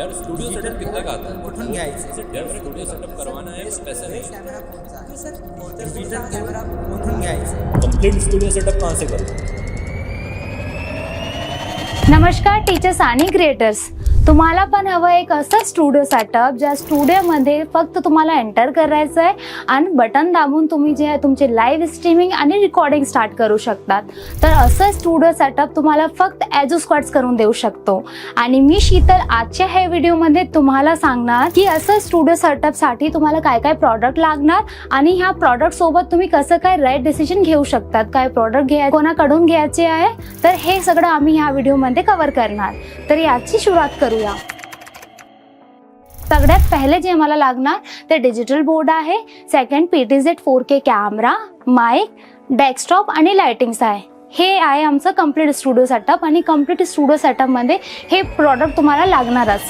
यार studio setup कितने का आता है? कुठून घ्यायचं डर स्टूडियो सेटअप करवाना है पैसे नहीं। कौन सा कोणचा सर डिजिटल कॅमेरा कुठून घ्यायचं कंप्लीट स्टूडियो सेटअप कहाँ से करूँ? नमस्कार टीचर्स आणि क्रिएटर्स तुम्हाला पण हवं एक असं स्टुडिओ सेटअप ज्या स्टुडिओमध्ये फक्त तुम्हाला एंटर करायचं आहे आणि बटन दाबून तुम्ही जे आहे तुमचे लाईव्ह स्ट्रीमिंग आणि रेकॉर्डिंग स्टार्ट करू शकतात. तर असं स्टुडिओ सेटअप तुम्हाला फक्त ॲजो स्क्वॉट्स करून देऊ शकतो. आणि मी शीतल आजच्या ह्या व्हिडिओमध्ये तुम्हाला सांगणार की असं स्टुडिओ सेटअपसाठी तुम्हाला काय काय प्रॉडक्ट लागणार आणि ह्या प्रॉडक्टसोबत तुम्ही कसं काय राईट डिसिजन घेऊ शकतात काय प्रॉडक्ट घ्या कोणाकडून घ्यायचे आहे. तर हे सगळं आम्ही ह्या व्हिडिओमध्ये कवर करणार. तर याची सुरुवात करूया. सगळ्यात पहिले जे मला लागणार ते डिजिटल बोर्ड आहे. Second P T Z four K camera mic desktop आणि लाइटिंग्स आहे. हे आहे आमचं कंप्लीट स्टुडिओ सेटअप आणि कंप्लीट स्टुडिओ सेटअपमध्ये हे प्रॉडक्ट तुम्हाला लागणारच.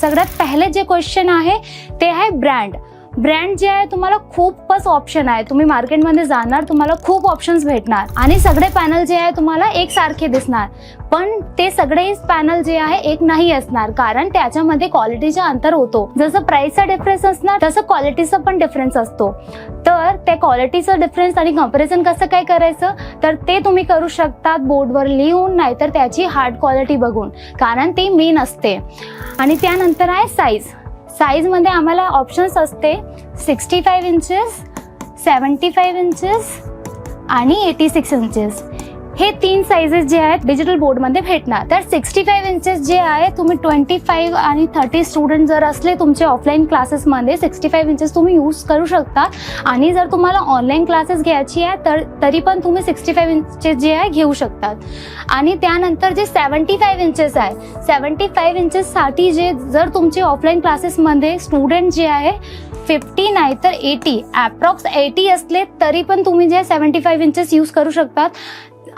सगळ्यात पहिले जे क्वेश्चन आहे ते आहे ब्रँड ब्रँड जे आहे तुम्हाला खूपच ऑप्शन आहे. तुम्ही मार्केटमध्ये जाणार तुम्हाला खूप ऑप्शन्स भेटणार. आणि सगळे पॅनल जे आहे तुम्हाला एकसारखे दिसणार. पण ते सगळे पॅनल जे आहे एक नाही असणार. कारण त्याच्यामध्ये क्वालिटीचा अंतर होतो. जसं प्राइसचा डिफरन्स असणार तसं क्वालिटीचा पण डिफरन्स असतो. तर त्या क्वालिटीचा डिफरन्स आणि कंपॅरिझन कसं काय करायचं? तर ते तुम्ही करू शकतात बोर्डवर लिहून नाहीतर त्याची हार्ड क्वालिटी बघून. कारण ती मेन असते. आणि त्यानंतर आहे साईज साईजमध्ये आम्हाला ऑप्शन्स असते sixty five inches seventy five inches आणि एटी सिक्स इंचेस हे तीन साईजेस जे आहेत डिजिटल बोर्डमध्ये भेटणार. तर सिक्स्टी फाईव्ह इंचेस जे आहे तुम्ही ट्वेंटी फाईव्ह आणि थर्टी स्टुडंट जर असले तुमचे ऑफलाईन क्लासेसमध्ये सिक्स्टी फाईव्ह इंचेस तुम्ही यूज करू शकता. आणि जर तुम्हाला ऑनलाईन क्लासेस घ्यायची आहे तर तरी पण तुम्ही सिक्स्टी फाईव्ह इंचेस जे आहे घेऊ शकतात. आणि त्यानंतर जे सेवन्टी फाईव्ह इंचेस आहे सेवन्टी फाईव्ह इंचेससाठी जे जर तुमचे ऑफलाईन क्लासेसमध्ये स्टुडंट जे आहे फिफ्टी नाही तर एटी ॲप्रॉक्स एटी असले तरी पण तुम्ही जे सेवन्टी फाईव्ह इंचेस यूज करू शकतात.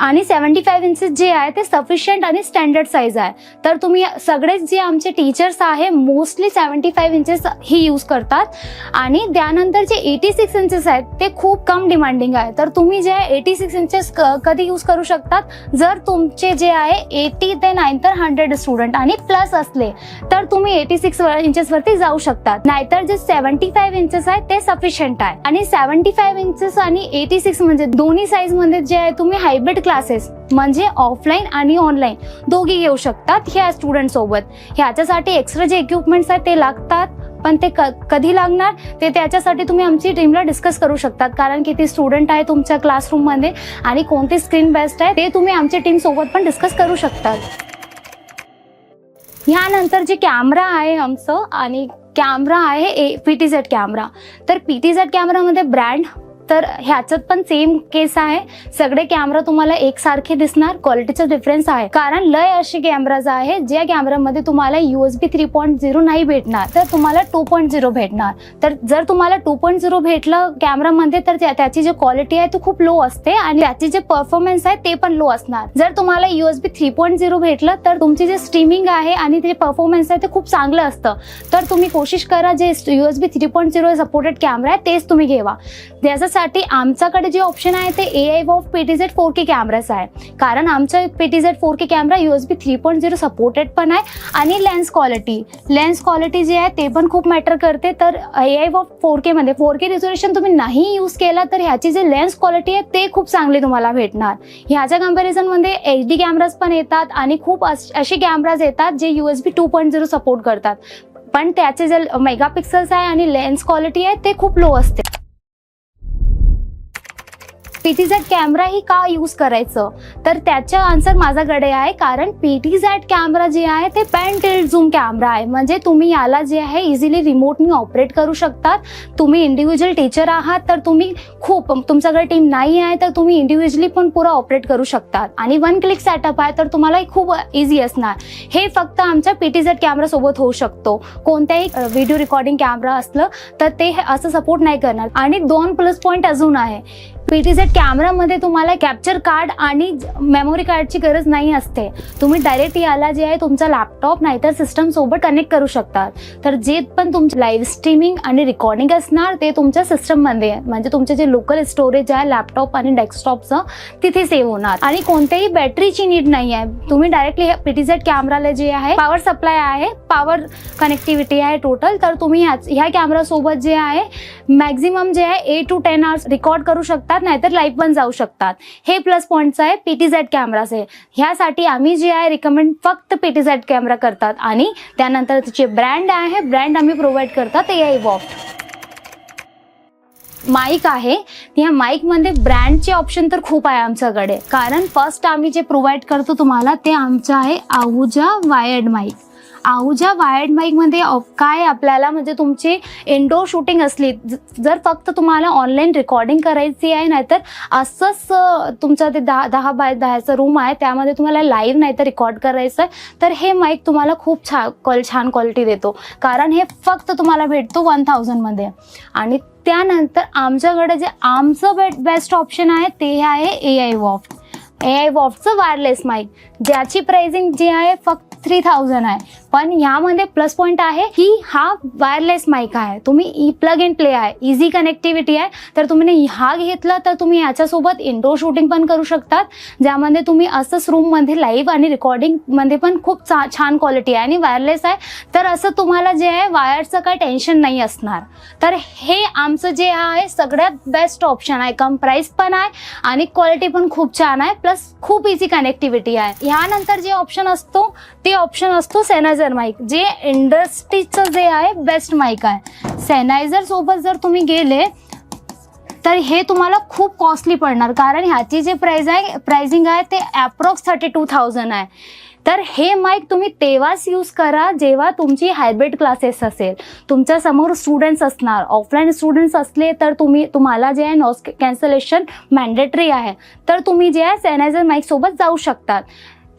आणि सेवन्टी फाईव्ह इंचेस जे आहे ते सफिशियंट आणि स्टँडर्ड साईज आहे. तर तुम्ही सगळेच जे आमचे टीचर्स आहे मोस्टली सेवन्टी फाईव्ह इंचेस ही यूज करतात. आणि त्यानंतर जे एटी सिक्स इंचेस आहेत ते खूप कम डिमांडिंग आहे. तर तुम्ही जे एटी सिक्स इंचेस कधी यूज करू शकतात? जर तुमचे जे आहे एटी ते नाईन तर हंड्रेड स्टुडंट आणि प्लस असले तर तुम्ही एटी सिक्स इंचेसवरती जाऊ शकतात. नाहीतर जे सेव्हन्टी फाईव्ह इंचेस आहे ते सफिशियंट आहे. आणि सेव्हन्टी फाईव्ह इंचेस आणि एटी सिक्स म्हणजे दोन्ही साईजमध्ये जे आहे तुम्ही हायब्रिड क्लासेस म्हणजे ऑफलाईन आणि ऑनलाईन दोघी घेऊ शकतात ह्या स्टुडंट सोबत. ह्याच्यासाठी एक्स्ट्रा जे इक्विपमेंट्स आहेत ते लागतात पण ते क कधी लागणार ते त्याच्यासाठी तुम्ही आमची टीमला डिस्कस करू शकतात. कारण किती स्टुडंट आहे तुमच्या क्लासरूममध्ये आणि कोणती स्क्रीन बेस्ट आहे ते तुम्ही आमच्या टीम सोबत पण डिस्कस करू शकतात. ह्यानंतर जे कॅमेरा आहे आमचं आणि कॅमेरा आहे A P T Z camera तर पी टी झेड कॅमेरामध्ये ब्रँड तर ह्याच्यात पण सेम केस आहे. सगळे कॅमेरा तुम्हाला एकसारखे दिसणार क्वालिटीचा डिफरन्स आहे. कारण लय असे कॅमेराज आहे ज्या कॅमेरामध्ये तुम्हाला U S B three point zero नाही भेटणार तर तुम्हाला टू पॉईंट झिरो भेटणार. तर जर तुम्हाला टू पॉईंट झिरो भेटलं कॅमेरामध्ये तर त्या- त्याची जी क्वालिटी आहे ती खूप लो असते आणि त्याची जे परफॉर्मन्स आहे ते पण लो असणार. जर तुम्हाला U S B three point zero भेटलं तर तुमची जे स्ट्रीमिंग आहे आणि ते परफॉर्मन्स आहे ते खूप चांगलं असतं. तर तुम्ही कोशिश करा जे U S B three point zero supported camera आहे तेच तुम्ही घेवा. साठी आमच्याकडे जे ऑप्शन आहे ते A I of P T Z four K कॅमेराच आहे. कारण आमचं P T Z four K camera U S B three point zero supported पण आहे आणि लेन्स क्वालिटी लेन्स क्वालिटी जी आहे ते पण खूप मॅटर करते. तर ए आय ऑफ फोर केमध्ये फोर के रिझोल्युशन तुम्ही नाही यूज केला तर ह्याची जी लेन्स क्वालिटी आहे ते खूप चांगली तुम्हाला भेटणार. ह्याच्या कम्पॅरिझनमध्ये एच डी कॅमेराज पण येतात आणि खूप असे कॅमेराज येतात जे U S B two point zero support करतात. पण त्याचे जे मेगापिक्सल्स आहे आणि लेन्स क्वालिटी आहे ते खूप लो असते. पी टी झेड कॅमेरा ही का यूज करायचं? तर त्याचं आन्सर माझ्याकडे आहे कारण पी टी कॅमेरा जे आहे ते पॅन टिल्ट झूम कॅमेरा आहे. म्हणजे तुम्ही याला जे आहे इझिली रिमोटनी ऑपरेट करू शकतात. तुम्ही इंडिव्हिज्युअल टीचर आहात तर तुम्ही खूप तुमच्याकडे टीम नाही आहे तर तुम्ही इंडिव्हिज्युअली पण पुरा ऑपरेट करू शकतात. आणि वन क्लिक सेटअप आहे तर तुम्हाला खूप इझी असणार. हे फक्त आमच्या पी टी झेड कॅमेरा सोबत होऊ शकतो. कोणत्याही व्हिडिओ रेकॉर्डिंग कॅमेरा असलं तर ते हे असं सपोर्ट नाही करणार. आणि दोन प्लस पॉईंट अजून आहे. पीटीझेड कॅमेरामध्ये तुम्हाला कॅप्चर कार्ड आणि मेमोरी कार्डची गरज नाही असते. तुम्ही डायरेक्ट याला जे आहे तुमचा लॅपटॉप नाहीतर सिस्टम सोबत कनेक्ट करू शकतात. तर जे पण तुमचं लाईव्ह स्ट्रीमिंग आणि रेकॉर्डिंग असणार ते तुमच्या सिस्टममध्ये आहे म्हणजे तुमचे जे लोकल स्टोरेज आहे लॅपटॉप आणि डेस्कटॉपचं तिथे सेव्ह होणार. आणि कोणत्याही बॅटरीची नीड नाही आहे. तुम्ही डायरेक्टली पीटीझेड कॅमेराला जे आहे पॉवर सप्लाय आहे पॉवर कनेक्टिव्हिटी आहे टोटल तर तुम्ही ह्याच- ह्या कॅमेरासोबत जे आहे मॅक्झिमम जे आहे a to ten hours record करू शकतात नाहीतर लाईव्ह पण जाऊ शकतात. हे प्लस पॉईंटचं आहे पीटीझेड कॅमेराचे ह्यासाठी आम्ही जे आहे रिकमेंड फक्त पीटीझेड कॅमेरा करतात. आणि त्यानंतर तिचे ब्रँड आहे ब्रँड आम्ही प्रोव्हाइड करतात ए आय वॉफ्ट माईक आहे. या माईकमध्ये ब्रँडचे ऑप्शन तर खूप आहे आमच्याकडे. कारण फर्स्ट आम्ही जे प्रोव्हाइड करतो तुम्हाला ते आमचं आहे Ahuja wired mic Ahuja wired माईकमध्ये काय आपल्याला म्हणजे तुमची इनडोर शूटिंग असली ज- जर फक्त तुम्हाला ऑनलाईन रेकॉर्डिंग करायची आहे नाहीतर असंच तुमचं ते दहा दहा बाय दहाचं रूम आहे त्यामध्ये तुम्हाला लाईव्ह नाहीतर रेकॉर्ड करायचं आहे तर हे माईक तुम्हाला खूप छा कॉल छान क्वालिटी देतो. कारण हे फक्त तुम्हाला भेटतो वन थाउजंडमध्ये आणि त्यानंतर आमच्याकडे जे आमचं बे बेस्ट ऑप्शन आहे ते आहे ए आय वॉफ्ट ए आय वॉफ्टचं वायरलेस माईक ज्याची प्राइसिंग जी आहे फक्त थ्री थाउजंड आहे. पण ह्यामध्ये प्लस पॉईंट आहे की हा वायरलेस माईक आहे. तुम्ही ई प्लग इन प्ले आहे. इझी कनेक्टिव्हिटी आहे. तर तुम्ही हा घेतला तर तुम्ही याच्यासोबत इंडोर शूटिंग पण करू शकतात. ज्यामध्ये तुम्ही असंच रूममध्ये लाईव्ह आणि रेकॉर्डिंगमध्ये पण खूप चा छान क्वालिटी आहे आणि वायरलेस आहे. तर असं तुम्हाला जे आहे वायरचं काही टेन्शन नाही असणार. तर हे आमचं जे आहे सगळ्यात बेस्ट ऑप्शन आहे. कम प्राईस पण आहे आणि क्वालिटी पण खूप छान आहे. प्लस खूप इझी कनेक्टिव्हिटी आहे. ह्यानंतर जे ऑप्शन असतो ते ऑप्शन असतो सेनायझर माईक जे इंडस्ट्रीचं जे आहे बेस्ट माईक आहे. सेनायझर सोबत जर तुम्ही गेले तर हे तुम्हाला खूप कॉस्टली पडणार. कारण ह्याची जे प्राईज आहे प्राइसिंग आहे ते ॲप्रॉक्स थर्टी टू थाउजंड आहे. तर हे माईक तुम्ही तेव्हाच यूज करा जेव्हा तुमची हायब्रिड क्लासेस असेल. तुमच्यासमोर स्टुडंट्स असणार. ऑफलाईन स्टुडंट्स असले तर तुम्ही तुम्हाला जे आहे नॉस कॅन्सलेशन मॅन्डेटरी आहे. तर तुम्ही जे आहे सॅनायझर माईकसोबत जाऊ शकतात.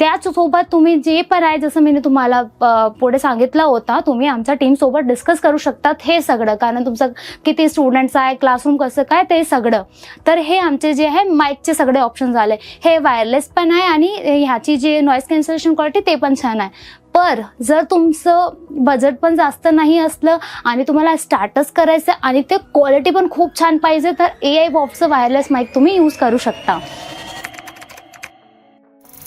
त्याचसोबत तुम्ही जे पण आहे जसं मी तुम्हाला पुढे सांगितलं होता तुम्ही आमच्या टीमसोबत डिस्कस करू शकतात हे सगळं. कारण तुमचं किती स्टुडंट्स आहे क्लासरूम कसं काय ते सगळं. तर हे आमचे जे आहे माईकचे सगळे ऑप्शन झाले हे वायरलेस पण आहे आणि ह्याची जे नॉईस कॅन्सलेशन क्वालिटी ते पण छान आहे. पर जर तुमचं बजेट पण जास्त नाही असलं आणि तुम्हाला स्टार्टच करायचं आणि ते क्वालिटी पण खूप छान पाहिजे तर ए आय बॉक्सचं वायरलेस माईक तुम्ही यूज करू शकता.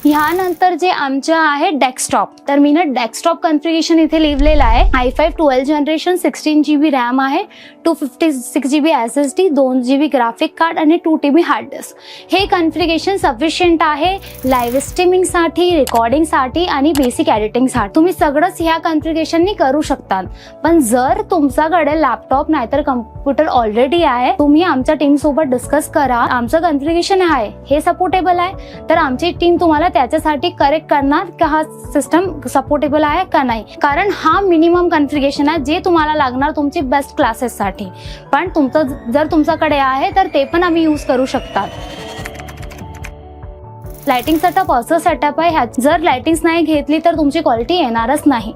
ह्यानंतर जे आमचं आहे डेस्कटॉप. तर मी ना डेस्कटॉप कन्फिगरेशन इथे लिहिलेलं आहे. I five twelve generation sixteen G B RAM आहे two fifty six G B S S D दोन जी बी ग्राफिक कार्ड आणि two T B hard disk हे कन्फिगरेशन सफिशियंट आहे लाईव्ह स्ट्रीमिंगसाठी रेकॉर्डिंगसाठी आणि बेसिक एडिटिंगसाठी तुम्ही सगळंच ह्या कन्फिगरेशननी करू शकतात पण जर तुमच्याकडे लॅपटॉप नाहीतर कम्प्युटर ऑलरेडी आहे तुम्ही आमच्या टीमसोबत डिस्कस करा. आमचं कन्फिगरेशन आहे हे सपोर्टेबल आहे. तर आमची टीम तुम्हाला त्याच्यासाठी करेक्ट करणार का हा सिस्टम सपोर्टेबल आहे का नाही? कारण हा मिनिमम कन्फिगेशन आहे जे तुम्हाला लागणार तुमची बेस्ट क्लासेससाठी पण तुमचं जर तुमच्याकडे आहे तर ते पण आम्ही यूज करू शकतात. लाइटिंग सेटअप असं सेटअप आहे ह्या जर लाइटिंग्स नाही घेतली तर तुमची क्वालिटी येणारच नाही.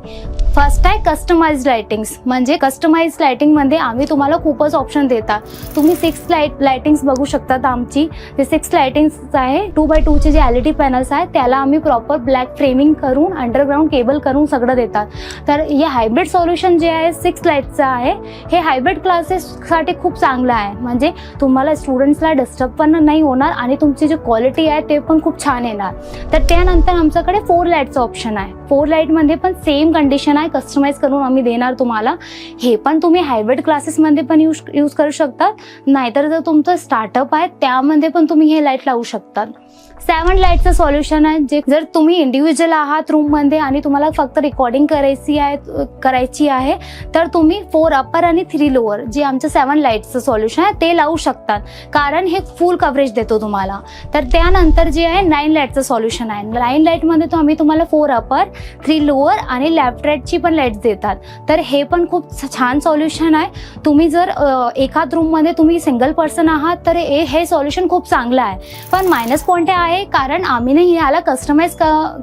फर्स्ट आहे कस्टमाइज लाइटिंग्स म्हणजे कस्टमाइज लाइटिंगमध्ये आम्ही तुम्हाला खूपच ऑप्शन देतात. तुम्ही सिक्स लाइट लाइटिंग्स बघू शकतात आमची. ते सिक्स लाइटिंग्स आहे टू बाय टूचे जे एल ई डी पॅनल्स आहेत त्याला आम्ही प्रॉपर ब्लॅक फ्रेमिंग करून अंडरग्राऊंड केबल करून सगळं देतात. तर हे हायब्रिड सोल्युशन जे आहे सिक्स लाईटचं आहे हे हायब्रिड क्लासेससाठी खूप चांगलं आहे. म्हणजे तुम्हाला स्टुडंट्सला डिस्टर्ब पण नाही होणार आणि तुमची जी क्वालिटी आहे ते पण खूप छान येणार. तर त्यानंतर आमच्याकडे फोर लाईटचं ऑप्शन आहे. फोर लाईटमध्ये पण सेम कंडिशन आहे कस्टमाइज करून आम्ही देणार तुम्हाला. हे पण तुम्ही हायब्रिड क्लासेसमध्ये पण यूज यूज करू शकतात. नाहीतर जर तुमचं स्टार्टअप आहे त्यामध्ये पण तुम्ही हे लाइट लावू शकतात. सेवन लाईटचं सोल्युशन आहे जे जर तुम्ही इंडिव्हिज्युअल आहात रूममध्ये आणि तुम्हाला फक्त रेकॉर्डिंग करायची आहे करायची आहे तर तुम्ही फोर अप्पर आणि थ्री लोअर जे आमचं सेवन लाईटचं सोल्युशन आहे ते लावू शकतात. कारण हे फुल कव्हरेज देतो तुम्हाला. तर त्यानंतर जे आहे नाईन लाईटचं सॉल्युशन आहे. नाईन लाईटमध्ये तो आम्ही तुम्हाला फोर अपर थ्री लोअर आणि लेफ्ट राईटची पण लाईट्स देतात. तर हे पण खूप छान सॉल्युशन आहे. तुम्ही जर एकाच रूममध्ये तुम्ही सिंगल पर्सन आहात तर हे हे सॉल्युशन खूप चांगलं आहे. पण मायनस पॉईंट हे आहे कारण आम्ही नाही ह्याला कस्टमाइज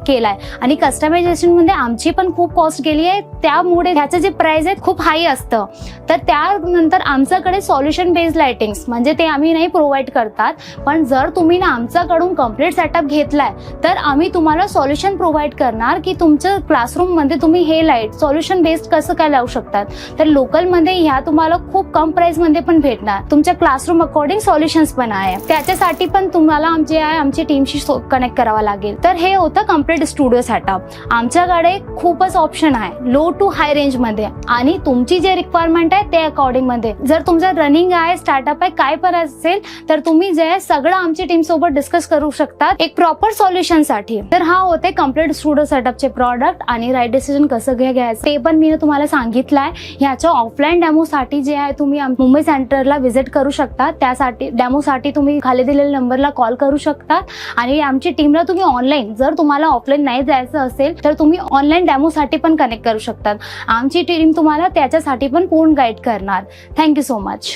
केलं आहे आणि कस्टमायझेशनमध्ये आमची पण खूप कॉस्ट गेली आहे. त्यामुळे ह्याचं जे प्राईज आहे खूप हाय असतं. तर त्यानंतर आमच्याकडे सॉल्युशन बेस्ड लाइटिंग्स म्हणजे ते आम्ही नाही प्रोव्हाइड करतात. पण जर तुम्ही ना आमच्याकडून कंप्लीट सेटअप घेतलाय तर आम्ही तुम्हाला सॉल्युशन प्रोव्हाइड करणार की तुमच्या क्लासरूममध्ये तुम्ही हे लाइट सॉल्युशन बेस्ड कसं काय लावू शकतात. तर लोकलमध्ये ह्या तुम्हाला खूप कम प्राईसमध्ये पण भेटणार. तुमच्या क्लासरूम अकॉर्डिंग सॉल्युशन्स पण आहे. त्याच्यासाठी पण तुम्हाला आमचे आहे आमची टीमशी कनेक्ट करावा लागेल. तर हे होतं कंप्लीट स्टुडिओ सेटअप आमच्याकडे खूपच ऑप्शन आहे. लो टू हाय रेंजमध्ये आणि तुमची जे रिक्वायरमेंट आहे ते अकॉर्डिंगमध्ये. जर तुमचं रनिंग आहे स्टार्टअप आहे काय पण असेल तर तुम्ही जे आहे सगळं आमची टीम सोबत डिस्कस करू शकतात एक प्रॉपर सोल्युशनसाठी. तर हा होते कंप्लीट स्टुडिओ सेटअपचे प्रॉडक्ट आणि राईट डिसिजन कसं घ्या घ्यायचं. ते पण मी तुम्हाला सांगितलंय. ह्याच्या ऑफलाईन डेमोसाठी जे आहे तुम्ही मुंबई सेंटरला व्हिजिट करू शकता. त्यासाठी डेमोसाठी तुम्ही खाली दिलेल्या नंबरला कॉल करू शकता. आणि आमची टीमला तुम्ही ऑनलाईन जर तुम्हाला ऑफलाईन नाही जायचं असेल तर तुम्ही ऑनलाईन डॅमोसाठी पण कनेक्ट करू शकतात. आमची टीम तुम्हाला त्याच्यासाठी पण पूर्ण गाईड करणार. Thank you so much